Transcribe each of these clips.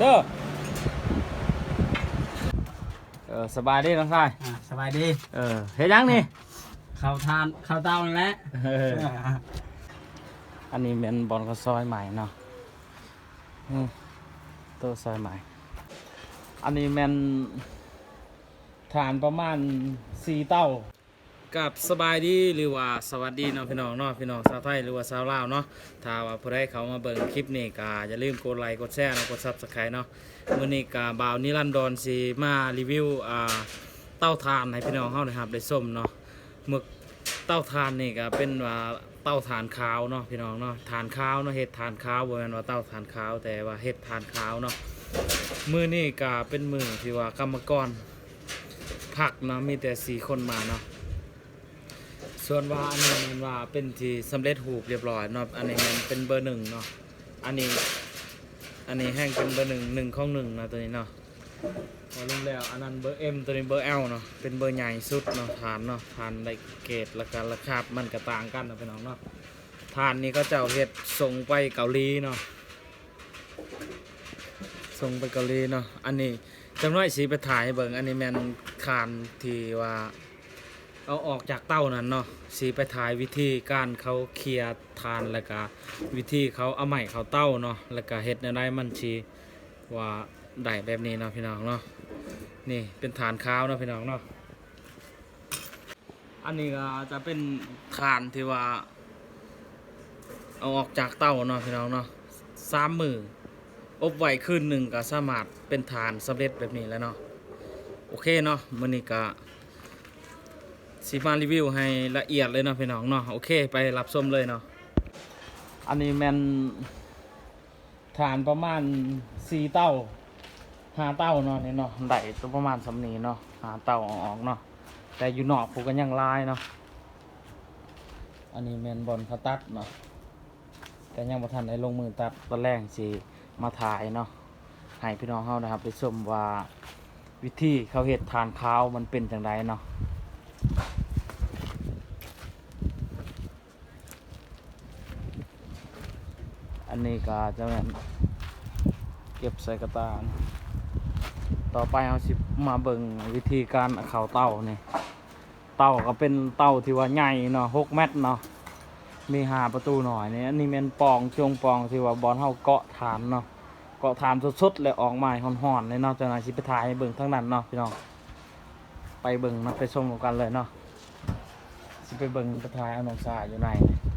เด้อเออสบายดีน้องชายอ่าสบายดีเออเฮ็ดยังนี่เข้าทานเข้าเตานั่นแหละเอออันนี้เป็นบอลเขาซอยใหม่เนาะอืมโตัวซอยใหม่ อันนี้แมนฐานประมาณสี่เต้า กับสบายดีหรือว่าสวัสดีเนาะพี่น้องเนาะพี่น้องชาวไทยหรือว่าชาวลาวเนาะถ้าว่าผู้ใดเขามาเบิ่งคลิปนี้ก็อย่าลืมกดไลค์กดแชร์นะกด Subscribe เนาะมื้อนี้ก็บ่าวนิรันดรสิมารีวิวอ่าเต้าถ่านให้พี่น้องเฮานะครับได้ชมเนาะหมึกเต้าถ่านนี่ก็เป็นว่าเต้าถ่านขาวเนาะพี่น้องเนาะถ่านขาวเนาะเฮ็ดถ่านขาวบ่แม่นว่าเต้าถ่านขาวแต่ว่าเฮ็ดถ่านขาวเนาะมื้อนี้ก็เป็นมื้อที่ว่ากรรมกรผักเนาะมีแต่สี่คนมาเนาะ ส่วนว่าอันนี้มันว่าเป็นที่สำเร็จรูปเรียบร้อยเนาะอันนี้มันเป็นเบอร์หนึ่งเนาะอันนี้ อันนี้แห้งเป็นเบอร์หนึ่งหนึ่งของหนึ่งนะตัวนี้เนาะพอลงแล้วอันนั้นเบอร์เอ็มตัวนี้เบอร์เอลเนาะเป็นเบอร์ใหญ่สุดเนาะฐานเนาะฐานไดเกตแล้วก็ราคามันก็ต่างกันเนาะพี่น้องเนาะฐานนี้ก็เจ้าเฮ็ดส่งไปเกาหลีเนาะส่งไปเกาหลีเนาะอันนี้จำน้อยสีไปถ่ายเบิ่งอันนี้แมนคานที่ว่า เอาออกจากเต้านั้นเนาะสีไปถ่ายวิธีการเขาเคลียร์ทานแล้วก็วิธีเขาเอาใหม่เขาเต้าเนาะแล้วก็เฮ็ดในได้มันชีว่าได้แบบนี้เนาะพี่น้องเนาะนี่เป็นฐานข้าวเนาะพี่น้องเนาะอันนี้ก็จะเป็นฐานที่ว่า เอาออกจากเต้าเนาะพี่น้องเนาะสามมืออบไว้คืนหนึ่งก็สามารถเป็นฐานสำเร็จแบบนี้แล้วเนาะโอเคเนาะมื้อนี้ก็ สีมารีวิวให้ละเอียดเลยเนาะพี่น้องเนาะโอเค ไปรับชมเลยเนาะอันนี้แมนฐานประมาณสี่เต้าห้าเต้าเนาะนี่เนาะได้ตัวประมาณสำนีเนาะหาเต้าออกๆเนาะแต่อยู่นอกผูกกันยังลายเนาะอันนี้แมนบอลเขาตัดเนาะแต่ยังบ่ทันได้ลงมือตัดตอนแรกสิมาถ่ายเนาะให้พี่น้องเฮานะครับไปชมว่าวิธีเขาเฮ็ดทานข้าวมันเป็นจังไดเนาะ นี้ก็จะแม่นเก็บใส่กระตานต่อไปเอาสิมาเบิ่งวิธีการเอาเขาเต้านี่เต้าก็เป็นเต้าที่ว่าใหญ่เนาะหกเมตรเนาะมีหาประตูหน่อยนี่อันนี้เป็นปองจงปองที่ว่าบอลเฮาเกาะฐานเนาะเกาะฐานสดๆเลยออกมาห่อนๆเลยเนาะจ้านายสิไปถ่ายเบิ่งทั้งนั้นเนาะพี่น้องไปเบิ่งเนาะไปชมกันเลยเนาะสิไปเบิ่งไปถ่ายเอาน้องสาอยู่ไหนน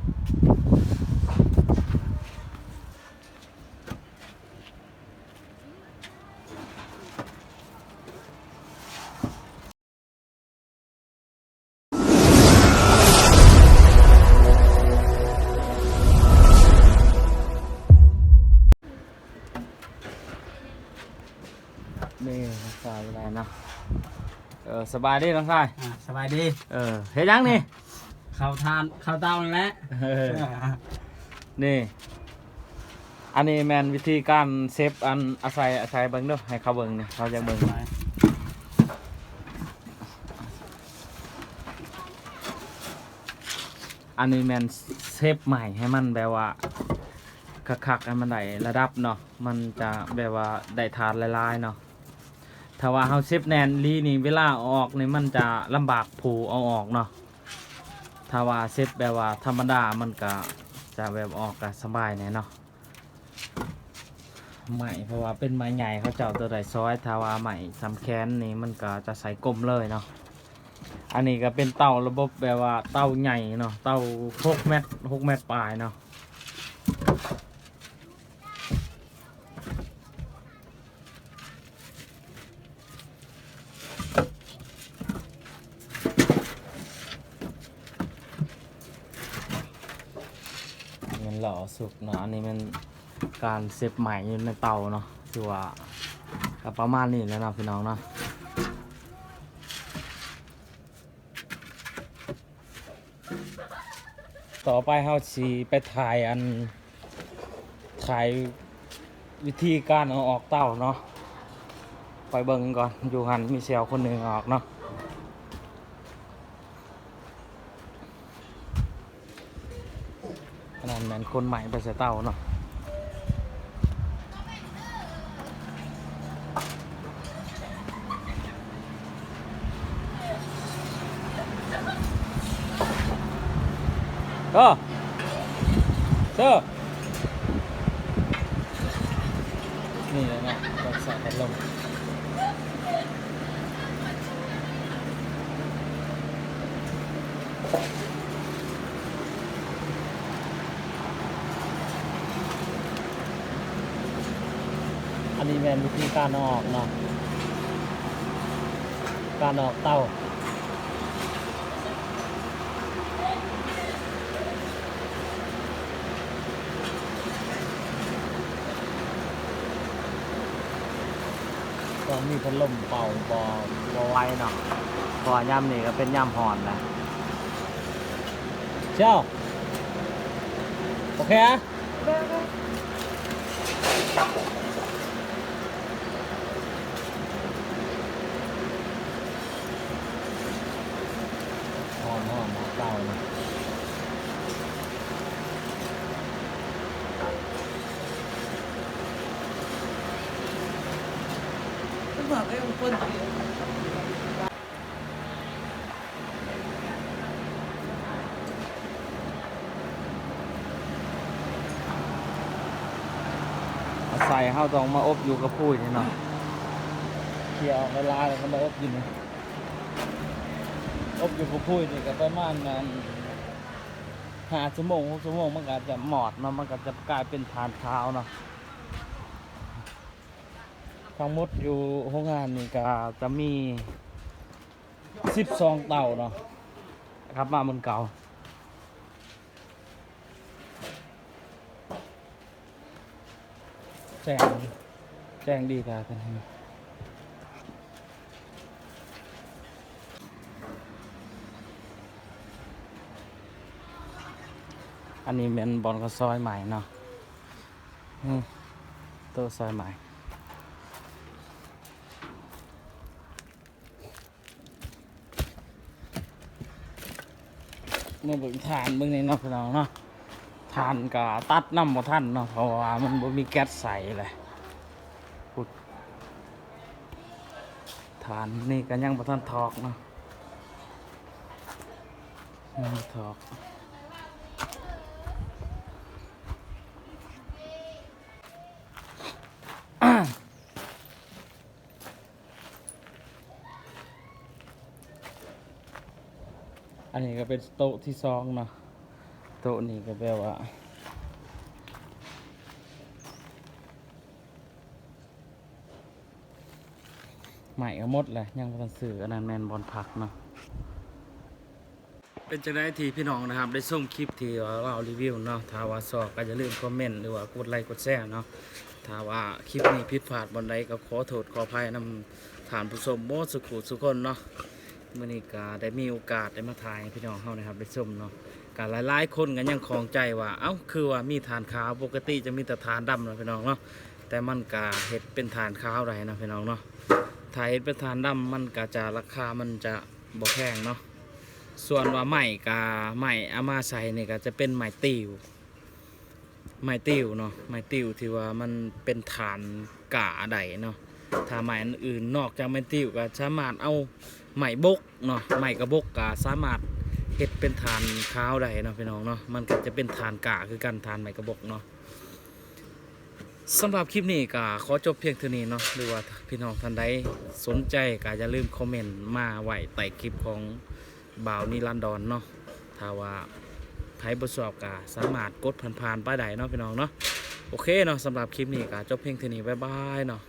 เนาะเออสบายดีน้องชายอ่าสบายดีเออเฮ็ดยังนี่เข้าทานเข้าเตานั่นแหละเออนี่ อันนี้แมนวิธีการเซฟอันอาศัยอาศัยเบิ้งเด้อให้เขาเบิ้งเนี่ยเขาจะเบิ้งอันนี้แมนเซฟใหม่ให้มันแบบว่าคักๆให้มันได้ระดับเนาะมันจะแบบว่าได้ทานหลายๆเนาะ ถ้าว่าเฮาเซฟแนนลีนี่เวลาออกนี่มันจะลำบากผูเอาออกเนาะถ้าว่าเซตแบบว่าธรรมดามันก็จะแบบออกก็สบายแน่เนาะใหม่เพราะว่าเป็นไม้ใหญ่เขาเจ้าตัวใดซอยถ้าว่าใหม่สำแคนนี่มันก็จะใส่กลมเลยเนาะอันนี้ก็เป็นเต้าระบบแบบว่าเต้าใหญ่เนาะเต้าหกเมตรหกเมตรปลายเนาะ หล่อสุกเนาะอันนี้มันการเซฟใหม่อยู่ในเตาเนาะคือว่าก็ประมาณนี้แล้วนะพี่น้องเนาะต่อไปเฮาสีไปถ่ายอันถ่ายวิธีการเอาออกเต้าเนาะไปเบิ่งก่อนอยู่หันมีเซลคนหนึ่งออกเนาะ อันนั้นแมนคนใหม่ไปเสียเต่าเนาะก็เจ้านี่นะใส่พัดลง นนี้เป็นวิธีการออกเนาะ การออกเต้าก็มีพัดลมเป่าบอบอไว้เนาะพอย่ำนี่ก็เป็นย่ำหอนนะเจ้า โอเคอะอน หอนนะเต่านะ Tôi bảo cái ông quân thì อาศัยเฮาต้องมาอบอยู่กับผู้นี่เนาะเที่ยวเวลาแล้วก็มาอบอยู่นี่ อบอยู่กับผู้นี่ก็ประมาณนั้นห้าชั่วโมงหกชั่วโมงมันก็จะหมอดเนาะมันก็จะกลายเป็นทานเท้าเนาะทั้งหมดอยู่โรงงานนี่ก็จะมีสิบสองเต่าเนาะครับมาบนเก่าแจ้งแจ้งดีกว่ากันให้ อันนี้เป็นบอลก็ซอยใหม่เนาะตัวซอยใหม่เมื่อเบิ่งทานเบิ่งในเนาะพี่น้องเนาะทานก็ตัดน้ำบ่ทันเนาะเพราะว่ามันบ่มีแก๊สใส่เลยพุดทานนี่ก็ยังบ่ทันทอกเนาะยังทอก อันนี้ก็เป็นโต๊ะที่สองเนาะโต๊ะนี้ก็แปลว่าใหม่ก็หมดเลยยังบ่ทันซื้ออันนั้นแมนบอลผักเนาะเป็นจังไดที่พี่น้องนะครับ ได้ส่งคลิปที่ว่าเรารีวิวเนาะถ้าว่าชอบก็อย่าลืมคอมเมนต์หรือว่ากดไลค์กดแชร์เนาะถ้าว่าคลิปนี้ผิดพลาดบนใดก็ขอโทษขออภัยนำฐานผู้ชมโมสุขุสุคนเนาะ มื่อนี้ก็ได้มีโอกาสได้มาถ่ายพี่น้องเฮานะครับได้ชมเนาะก็หลายๆคนก็ยังคลองใจว่า เอ้าคือว่ามีฐานขาวปกติจะมีแต่ฐานดำนะพี่น้องเนาะแต่มันก็เฮ็ดเป็นฐานขาวได้เนะพี่น้องเนาะถ้าเฮ็ดเป็นฐานดำมันก็จะราคามันจะบ่แพงเนาะส่วนว่าไม้กาไม้เอามาใส่เนี่ยก็จะเป็นไม้ติวไม้ติวเนาะไม้ติวที่ว่ามันเป็นฐานกาใดเนาะ ถ้าไม้อื่นนอกจากไม้ติวก็สามารถเอาไหมบกเนาะไหมกระบกก็สามารถเฮ็ดเป็นฐานข้าวได้เนาะพี่น้องเนาะมันก็จะเป็นฐานกะคือกันฐานไหมกระบกเนาะสำหรับคลิปนี้ก็ขอจบเพียงเท่านี้เนาะหรือว่าพี่น้องท่านใดสนใจก็อย่าลืมคอมเมนต์มาไว้ใต้คลิปของบ่าวนิรันดรเนาะถ้าว่าใครประสอบก็สามารถกดผ่านๆไปได้เนาะพี่น้องเนาะโอเคเนาะสำหรับคลิปนี้ก็จบเพียงเท่านี้บ๊ายบายเนาะ